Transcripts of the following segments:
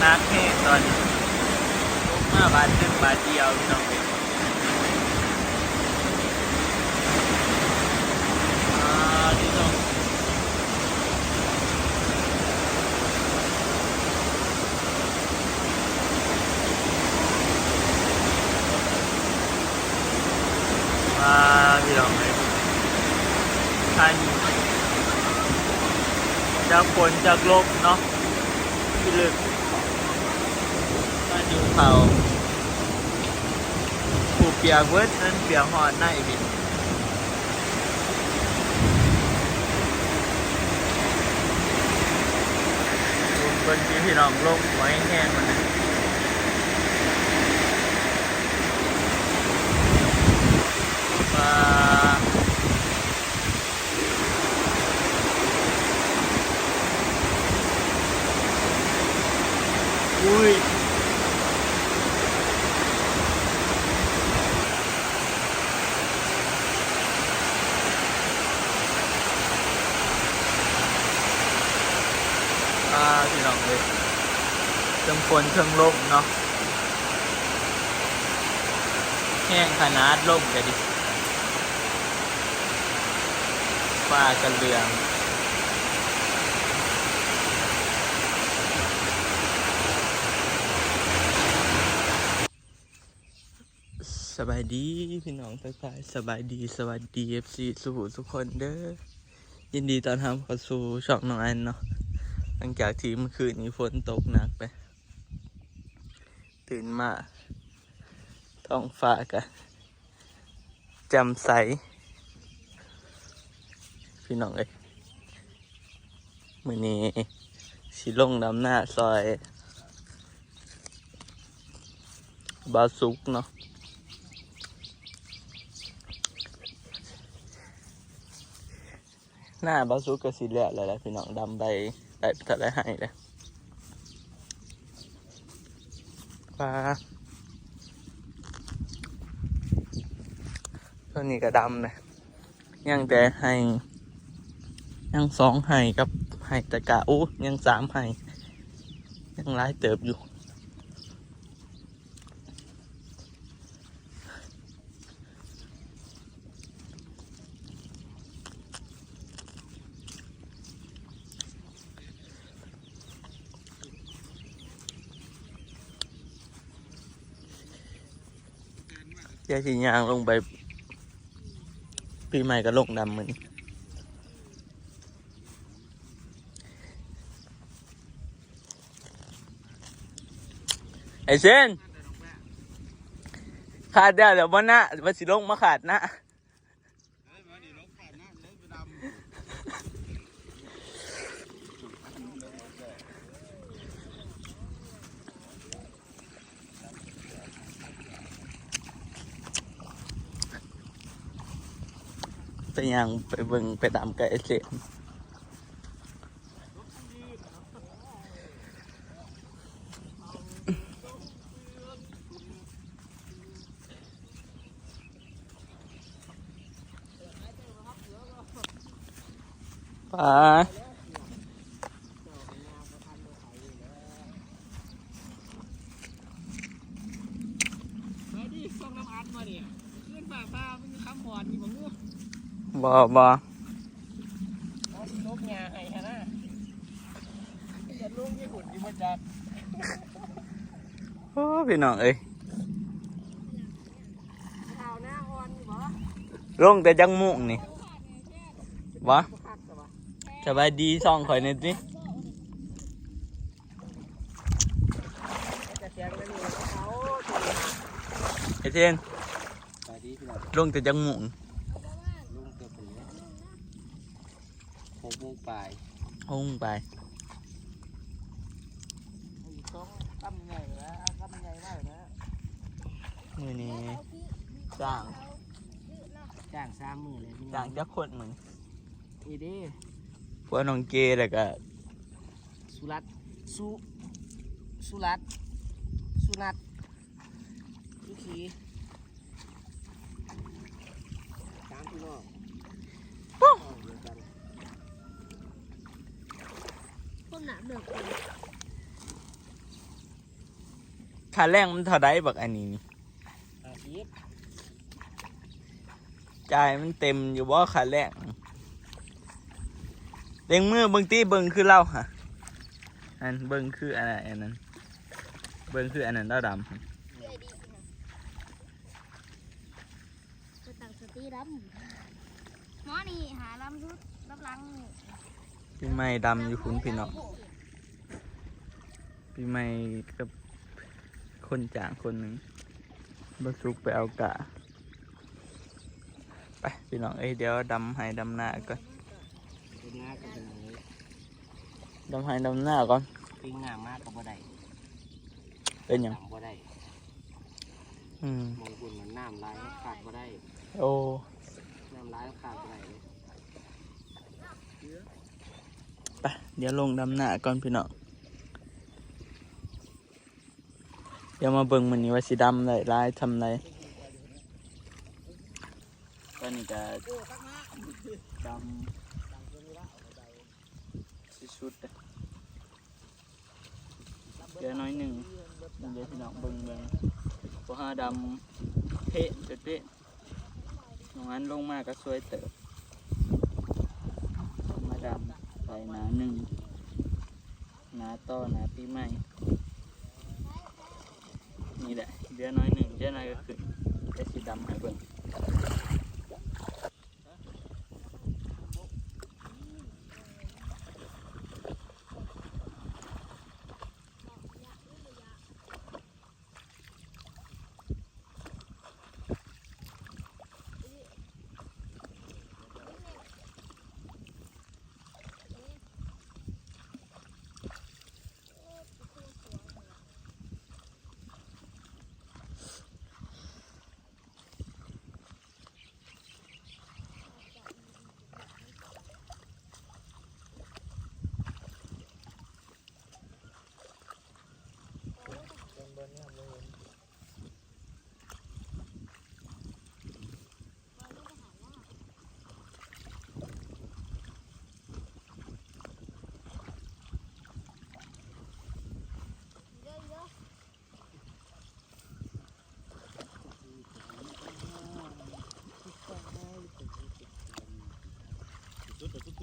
นตกหนักแห้งตอนนี้ตกมาบาทหนึ่งบาทเดียวพี่น้องเองอ่าพี่น้องมาพี่น้องเลยท่านจากฝนจากลมเนาะพี่ลึกมาอยู่เขาผูกเปี ยกเวิร์ดนั่นเปียกหอนหน้าอีบินคนที่พี่น้องลงไว้แห้งมันนะมาอุ้ย อ่าพี่น้องเลยเิงฝนเชิงลมเนาะแห้งขนาดลมกันดิฟ้ากันเรืองสบายดีพี่น้องทักทายสบายดีสวัสดีเอฟซีสุขุทุกคนเด้อยินดีตอนทำเข้าสู่ช่องน้องอันเนาะหลังจากที่เมื่อคืนนี้ฝนตกหนักไป ตื่นมาท้องฟ้ากันจำใส พี่น้องเอ้ยมือนี้สิลงดำหน้าซอย บาซุกเนาะหน้าบาซุกก็สีเหลืองเลยแหละพี่น้องดำใบใบทะเลหายเลย ปลาตัวนี้ก็ดำนะยังแต่ให้ยังสองให้กับให้ตะกะอู้ยังสามให้ยังร้ายเติบอยู่ จ้าสียางลงไปปีใหม่ก็ลงดำเหมือนไอเซนขาดเดียวเดี๋ยววันน้าวันสิลงมาขาดนะ ยางไปเบิ่งไปตามกับไอ้เซนไป มาดิส่งน้ำอัดมาดิเลื่อนฝากป้ามันคำหอนมีบังงู บ่บ่เอาลบงาให้ฮะนะจะลุงที่หุ่นที่มาจากโอ้พี่น้องเอ้ยข่าวหน้าอ่อนนี่บ่ลงแต่จังมุงนี่วะคักแต่ว่าสบายดีซ่องข่อยหนี่อยสิแต่เสียงนั่นนี่เขาตัวนี้ไอ้เซนสวัสดีพี่น้องลงแต่จังมุง ลุงเกือบเป็นเลย หกโมงปลายหุ้งไปอีกสองกำใหญ่แล้วกำใหญ่มากนะมือนี้จ้างจ้างสามหมื่นเลยพี่น้จ้าองงจักคนมึงอีเด้พวกน้องเกแล้วก็สุรัตน์สุสุรัตน์สุนัตทุกทีตามพี่น้องเอาเดียวกัน คนหนาเดือด ค่าแรงมันเท่าไดบักอันนี้นี่อาชีพจ่ายมันเต็มอยู่บ่ค่าแรงเด้งมือเบิ่งตีเบิ่งคือเล่าฮะอันเบิ่งคืออันนั้นอันนั้น เบิ่งคืออันนั้นเล่าดำใจดีนะจะตั้งสติรับหมอนี่หาลำชุดรับหลังพี่ไม่ดำอยู่คุณพี่น้องพี่ไม่กับ คนจางคนหนึ่งบสุกไปเอากะ ไปพี่น้องเอ้ยเดี๋ยวดำให้ดำหน้าก่อนเป็นงาก็เป็นอย่างนี้ดำให้ดำหน้าก่อนปิ้งงามากก็บ่ได้เป็นหยังน้ำบ่ได้อืมมองคุณมันน้ำลายขาดบ่ได้ โอ้น้ำลายขาดบ่ได้เลยไปเดี๋ยวลงดำหน้าก่อนพี่น้อง เดี๋ยวมาเบิ่งมันนี้ว่าสิดำไรลายทำไรตอนนี้ก็ดำที่สุดเลยเดี๋ยวน้อยหนึ่งเดี๋ยวพี่น้องเบิ่งเบิ่งพอห้าดำเพะเป๊ะๆน้องอันลงมาก็สวยเติบมาดำใส่หนาหนึ่งหนาต่อหนาปีใหม่ นี่แหละเดือน้อยหนึ่งเดือนน้อยก็ขึ้นได้สีดำให้เบิ่ง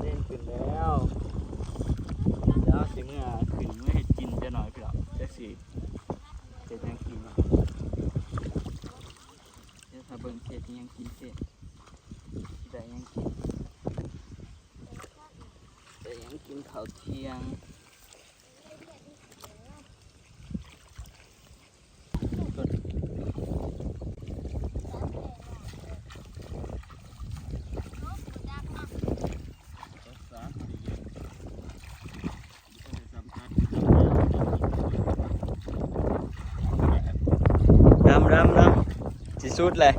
เล่นขึ้นแล้วเดี๋ยวสิเมื่อขึ้นเมื่อเห็ดกินจะหน่อยพี่หรอกจะสิเห็ดหยังกินเนาะเดี๋ยวถ้าเบิ่งเห็ดหยังกินเสร็จได้หยังกินได้หยังกินข้าวเที่ ยงดำดำดำสิสุดเลย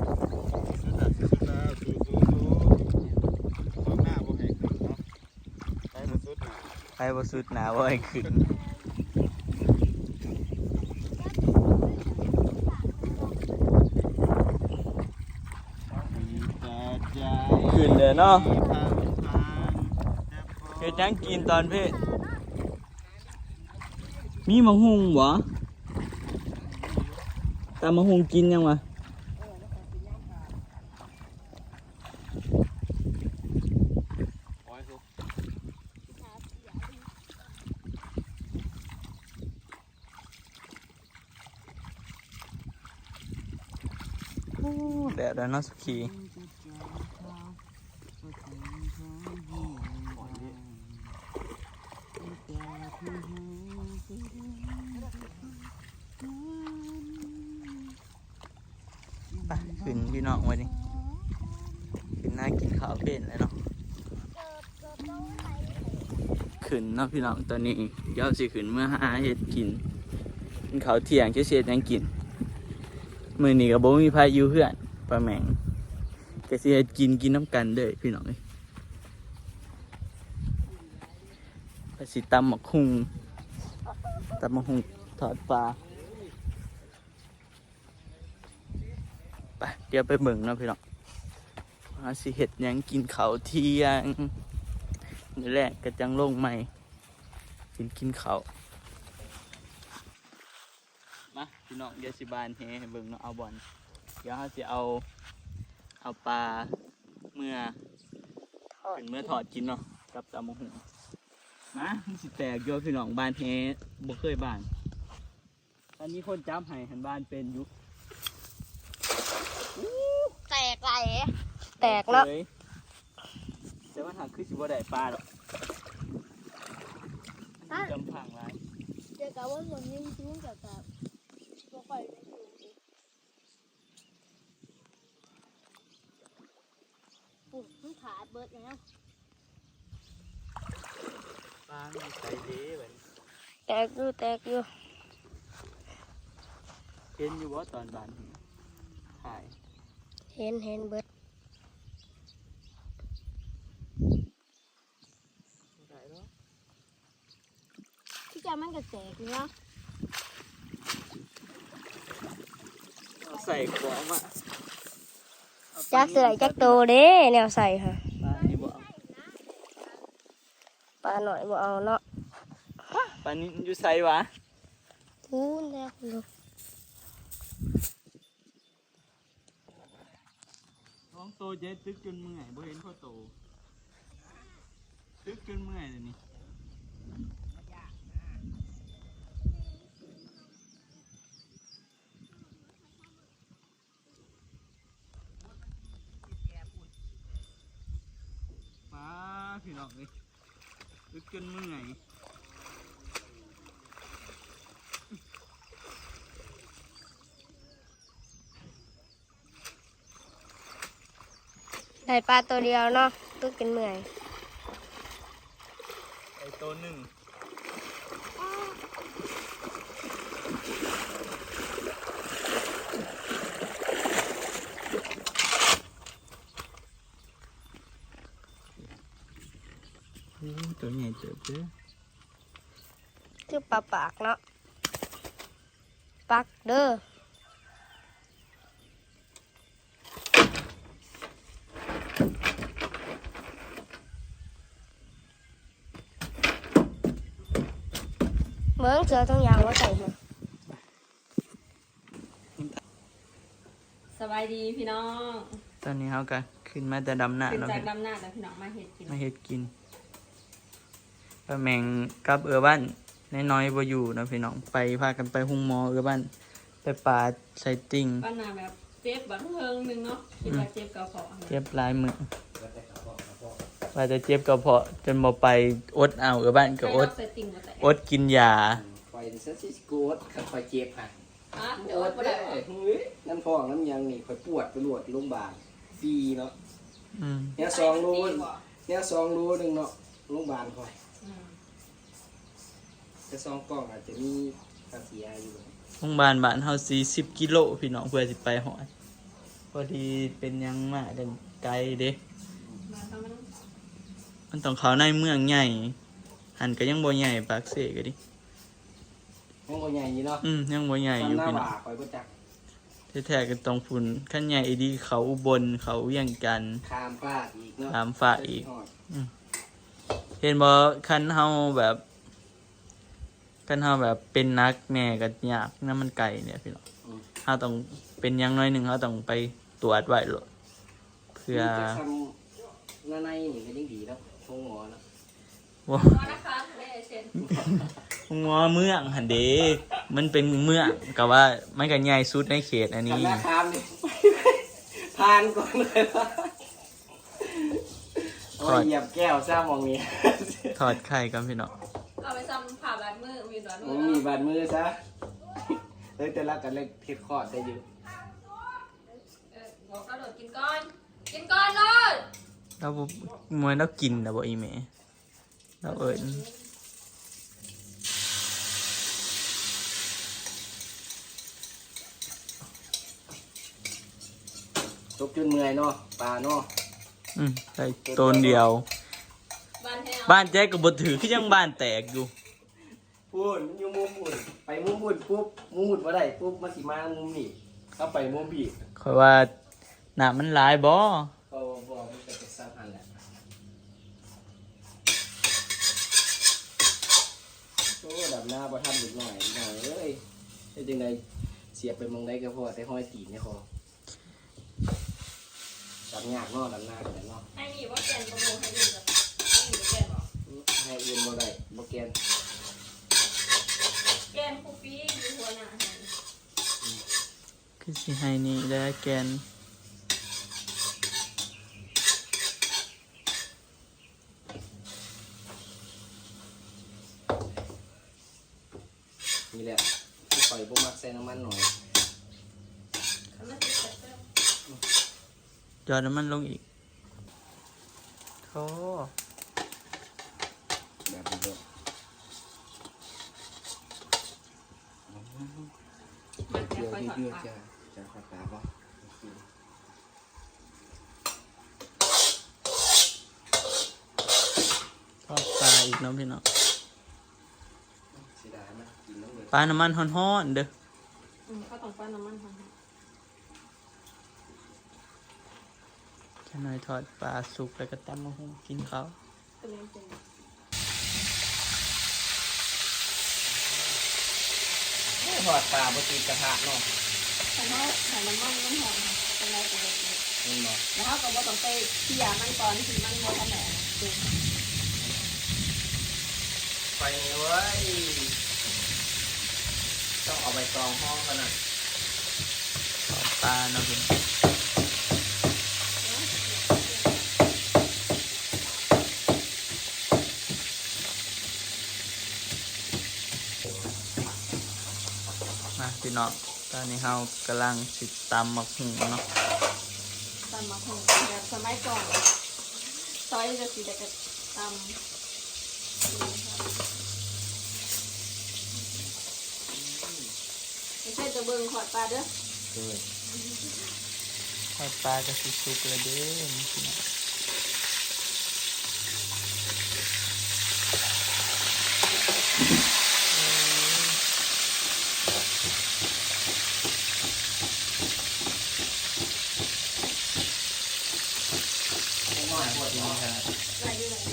ไปบ่สุดหนาบ่ให้ขึ้นขึ้นเลยเนาะเฮ็ดหยังกินตอนเพศมีมะฮุงบ่ตามมะฮุงกินยังวะ แดดแล้วเนสุขีไปขึ้นพี่น้องไว้ดิขึ้นหน้ากินข้าวเป็นเลยเนาะขึ้นเนาะพี่น้องตอนนี้เดี๋ยวสิขึ้นเมื่อหาเห็ดกินกินข้าเที่ยงจะเสียยังกินมือนี้ก็บ่มีพายุเพื่อน ลาแมงก็สิเฮ็ดกินกินน้ำกันเด้อพี่น้องเอ้ยสิตำหมกหุงตำหมกหุงทอดปลาไปเดี๋ยวไปเบิ่งนะพี่น้องว่าสิเฮ็ดยังกินเขาเที่ยงนี่แหละกระจังลงใหม่กินกินเขามาพี่น้องเดี๋ยวสิบานเฮ้เบิ่งเนาะเอาบอล เดี๋ยวเราจะเอา เอาปลาเมื่อเป็นเมื่อถอดกินเนาะกับตำมะฮุงมามันสิแตกโยพี่น้องบานเฮบ่เคยบานตอนนี้คนจ้ำให้หันบ้านเป็นอยุคแตกไหลแตกแล้วแต่ว่าหากคือสิบ่ได้ปลาหรอกจำพังไรเจอกับว่าส่วนนี้ชุ่มกับแบบตัวข่อยในสูงอีกปุ่มมัน ขาดเบิดแล้วปลาไม่ใส่เด้แบบแตกอยู่แตกอยู่เห็นอยู่ว่าตอนบานถ่ายเห็นเห็นเบิดถ่ายแล้วที่จะมันก็แตกเนาะใส่ของอะ จักเสือจักโตเด้แนวใส่ค่ะปลานี่บ่เอาปลาหน่อยบ่เอาเนาะปลานี้อยู่ใส่วะพูนแล้วลูกน้องโตเจ๊ตึกจนเมื่อยบ่เห็นพ่อโตตึกจนเมื่อยเลยนี่ปลาพี่น้องเลยตึกจนเมื่อย ได้ปลาตัวเดียวเนาะตึกกันเมื่อยไอ้ตัวหนึ่งตัวใหญ่เจ็บเด้อคือปลาปากเนาะปักเด้อ เหมืองเสือตรงยางว่าใส่มาสบายดีพี่น้องตอนนี้เขาก็ขึ้นมาแต่ดำหน้าขึ้นแล้วจากเห็นดำหน้าแล้วพี่น้องมาเห็ดกินมาเฮ็ดกินปลาแมงกับเอือบ้านน้อยๆบ่อยู่นะพี่น้องไปพากันไปหุงหมอเอือบ้านไปปาดใส่ติ่ง ป้านาแบบเจ็บบัดเทิงหนึงเนาะคิดว่าเจ็บกระเพาะเจ็บหลายมือ ว่าจะเจ็บกระเพาะจนบ่ไปอดเอาเอือบ้านก็อดใส่ติ่งมาแต่อดกินยาคอยเซนซิสกูดคอยเจ็บหักอะโอเดี๋ยวดบ่ได้ได้เฮ้ยน้ำพองน้ำยังนี่คอยปวดไปรวดโรงพยาบาลฟรีเนาะอืมเนี่ยสองรูเนี่ยสองรูหนึ่งเนาะโรงพยาบาลคอยอืมจะสองกล่องอาจจะมีค่าเสียอยู่โรงพยาบาลบ้านเฮา40กิโลพี่น้องเพื่อสิไปหอดพอดีเป็นหยังมาเดินไกลเด้ มาทำมันมันต้องเข้าในเมืองใหญ่หันก็ยังบ่ใหญ่ปากเสก็ดิห้องก็ใหญ่อยู่เนาะอืมยังบ่ใหญ่อยู่ทำหน้าพี่น้บ่าองคอยก็จักแท้ๆก็ต้องพุ่นขั้นใหญ่ดีเขาอุบลเขาเวียงกันทน์คามฟาดอีกเนาะตามฟ้าอีก เห็นบ่คันเฮาแบบคันเฮาแบบเป็นนักแน่ก็ยากนำมันไกลเนี่ยพี่น้องเฮาต้องเป็นอยังน้อยหนึงเฮาต้องไปตรวจไว้โลดเพื่อจะทำหน้าในนี่ก็ยังดีแล้วห้อ งหมอเนาะว่าพอนะคะทะเลเช่นงอเมืองหั่นเด้มันเป็นเมืองก็ว่ามันก็ใหญ่สุดในเขตอันนี้ทำหน้าคามนี่ผ่านก่อนเลยว่าโอ้ยเหยียบแก้วซ่ามองนี้ถอดไข่กันพี่น้องเอาไปซ้ำผ่าบาดมือมีบาดมืมึองมีบาดมือซะเลยแต่ละกันเลยเท็ดคอร์ดได้อยู่เออบอกกระโดดกินก้อน กินก้อนเลย เราบ่มวยเรากินนะบ่อีแม่เเราเอิญตกจนเมื่อยเนาะปลาเนาะอืมใส่ตนเดียว บ้านแห้งบ้านแจ๊กกับบถือคือยังบ้านแตกอยู่ พูดมันอยู่มุมพูดไปมุมพูดปุ๊บมุมพูดมาได้ปุ๊บมันสิมามุมนี่เข้าไปมุมพี่คอยว่าหนามันหลายบ่ ก็บอกมันจะเป็นซ้ำอันแหละ โอ้ดับหน้าบ่ทำอีกหน่อยหน่อยเอ้ยได้จังไดเสียบไปมองได้ก็พอแต่ห้อยตีนเนี่ยพอดับยากเนาะดับหน้ากันเนาะให้มีว่าแกนประมงให้ดูกับให้มีแกนบอกให้เอื่นบ่ได้บ่แกนแกนคูปี้อยู่หัวหน้าให้คือสิให้นี่ได้แกน นี่แหละที่ปล่อยพวกมักใส่น้ำมันหน่อย ทำหน้าที่แซ่บ จ อดน้ำมันลงอีกโธ่แบบนี้ด้วยๆมันเดี๋แค่ยวค่อยถอดยืดปากๆจะจะขัดตาป่ะทอดปลาอีกเน้องพี่น้องเสียดายนะกินน้ำเลยปลาน้ำมันฮ้อนๆเด้อ อืมเขาต้องปั้นน้ำมันค่ะ แค่น้อยทอดปลาสุกแล้วก็ตำมะฮุ่งกินเขาวเป็นยังไงทอดปลาปกติกระทะเนาะแต่เขาใส่น้ำมันมันหอมค่ะเป็นไรปกตินี่เนาะแล้วเขาก็บ่ต้องไปที่ยามันก่อนที่มันบ่ทันแหน่ดูไฟเว้ยต้องเอาไปกรองห้องกันนะทอดปลาเนาะพี่น้องมา พี่น้องตอนนี้เรากำลังสิตำมะฮุ่งเนาะตำมาคงแบบสมัยก่อนซอยจะสีแต่กตำไม่ใช่จะเบิ่งขอดปลาเด้อเลยทอดปลาก็สิสุกแล้วเด้อนี่พี่น้อง ครับ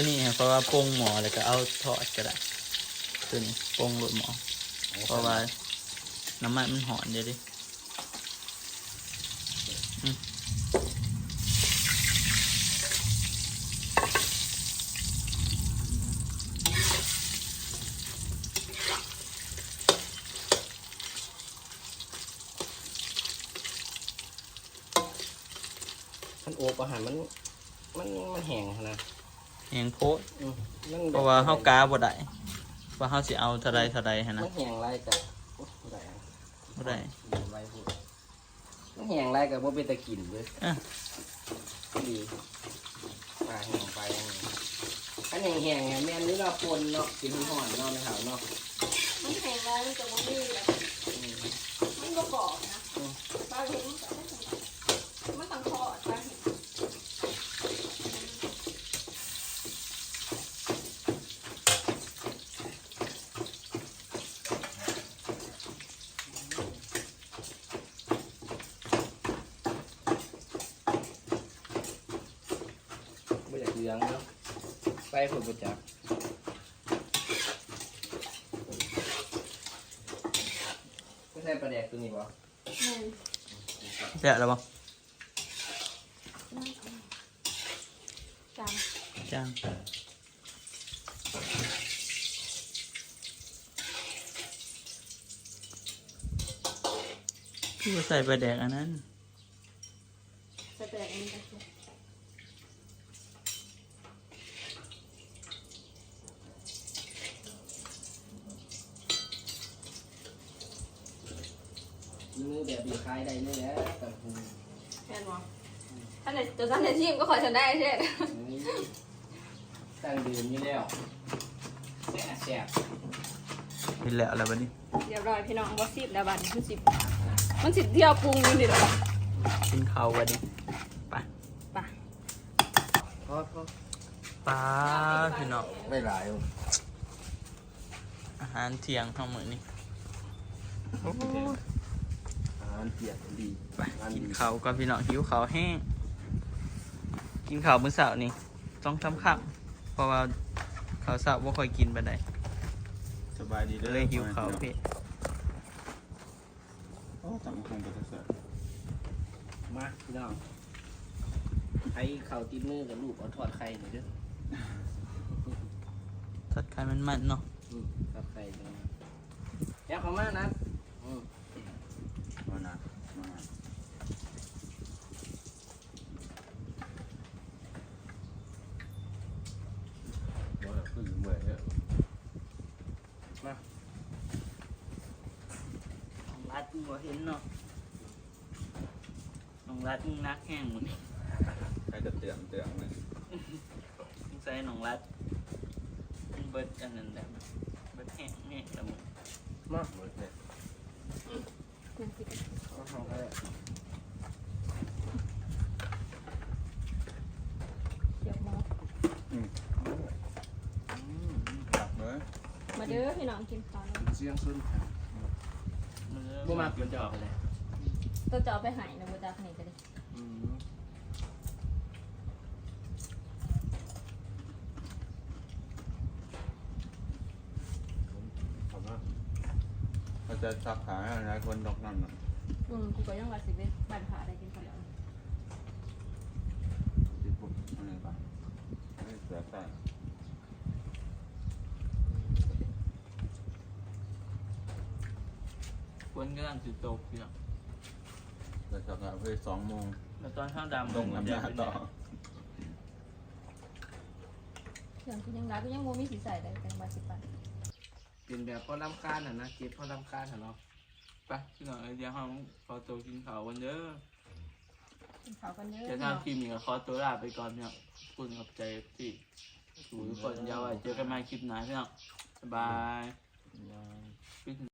ตัวนี้ครับเพราะว่าปรุงหมอแล้วก็เอาทอดก็ได้ตัวนี้ปรุงหลุดหมอ เพราะว่าน้ำมันมันหอนเดี๋ยวดิมมันโอบอาหารมัน มันมันแห้งนะ แหงโพดอืมมันเพราะว่าเฮากาบ่ได้ว่าเฮาสิเอาเท่าใดเท่าใดหั่นมันะนแห้งไรกับโอ้บ่ได้อะบ่ได้ไรพูดมันแห้งไรกับว่าเป็นตะกินเลยอะดีปลาแห้งไปอันนี้อันแห้งแห้งๆเนี่ยแม่นนี่เราปนเนาะกินห่อนเนาะไม่เท่าเนาะมันแข็งแล้วมันจะบ่มีแบบอืมมันก็กรอบนะปลาเห็นมันก็ไม่สำคัญมันต้องทอดปลาเห็น ไม่อยากเหลืองเนาะ ไปผลประจักษ์ไม่ใช่ปลาแดกตัวนี้วะแม่นแซ่บแล้วบ่จานจังพี่ว่าใส่ปลาแดกอันนั้นจะแตกอันนี้กั มือแบบดีคลายได้เลยแหละกับคุณแม่นบ่ท่านในตัวท่านในทีมก็ขอฉันได้ใช่ไหมตั้งดื่มอยู่แล้วแซ่บแซ่บนี่แหละอะไรบ้านี้เรียบร้อยพี่น้องบ่สิบแล้วบัดนี้มันสิบมันสิเที่ยวปรุงอยู่นี่แหละกินข้าววันนี้ไปไปพอพอป้าพี่น้องไม่หลายอาหารเที่ยงทั้งหมดนี่ โอ้ยอาหารเปียกดีไปกินข้าวก็พี่น้องหิวข้าวแห้ง กินข้าวมื้อเช้านี่ต้องทำข้าวเพราะว่าข้าวเช้าบ่ค่อยกินปานใดสบายดีเลยหิวข้าวเพ่โอ้ตังคงไปเสร็จมาพี่น้องใครเข่าตีมือกับลูกเอาทอดไข่หน่อยเด้อทัดไข่มันมันๆเนาะอืมทอดไข่หน่อยแย่เขามานะอืม มานะมานะบ่อยขึ้นเมื่อยเนี่ย น้องรัดมึง บ่เห็นเนาะน้องรัดมึงนักแห้งหมดนี่ใครจะเตือนเตือนเลยมึงใส่น้องรัดมึงเบิดอันนั้นแหละเบิดแห้งแห้งแล้วมึงมาหมดเลยเอาของเขาเลยเดี๋ยวมากลับเลยมาเด้อพี่น้องกินข้าวแล้วเสียงสุน มันเริ่บ่มากเป็นจอกเลยตัวจะเอาไปใหายนะบ่จากนี่ก็ได้อืมขอบคุณเขาจะสักขาให้หลายคนดอกนั่นน่ะอืมกูก็ยังว่าสิไปบ้านผาได้กินข้าวแล้วที่พวกอะไรบ้างไม่เสียใจ ควรกำลังสิตกพี่น้องแต่สักขาเพื่อสองโมงแล้วตอนข้าวดำลงน้ำหน้าต่อเครื่องกูยังรักกูยังบ่มีสีใส่ได้แต่มาสิปันเป็นแบบพอลำคาญอะนะเก็บพอลำคาญอะเนาะไปพี่น้องเดี๋ยวเราขอตัวกินข้าวกันเด้อกินข้าวกันเด้อเดี๋ยวทางทีมนี้ก็ขอตัวลาไปก่อนเนี่ยขอบคุณขอบใจที่ดูทุกคนอยาวไว้เจอกันใหม่คลิปหน้าพี่น้องบ๊ายบาย Yeah.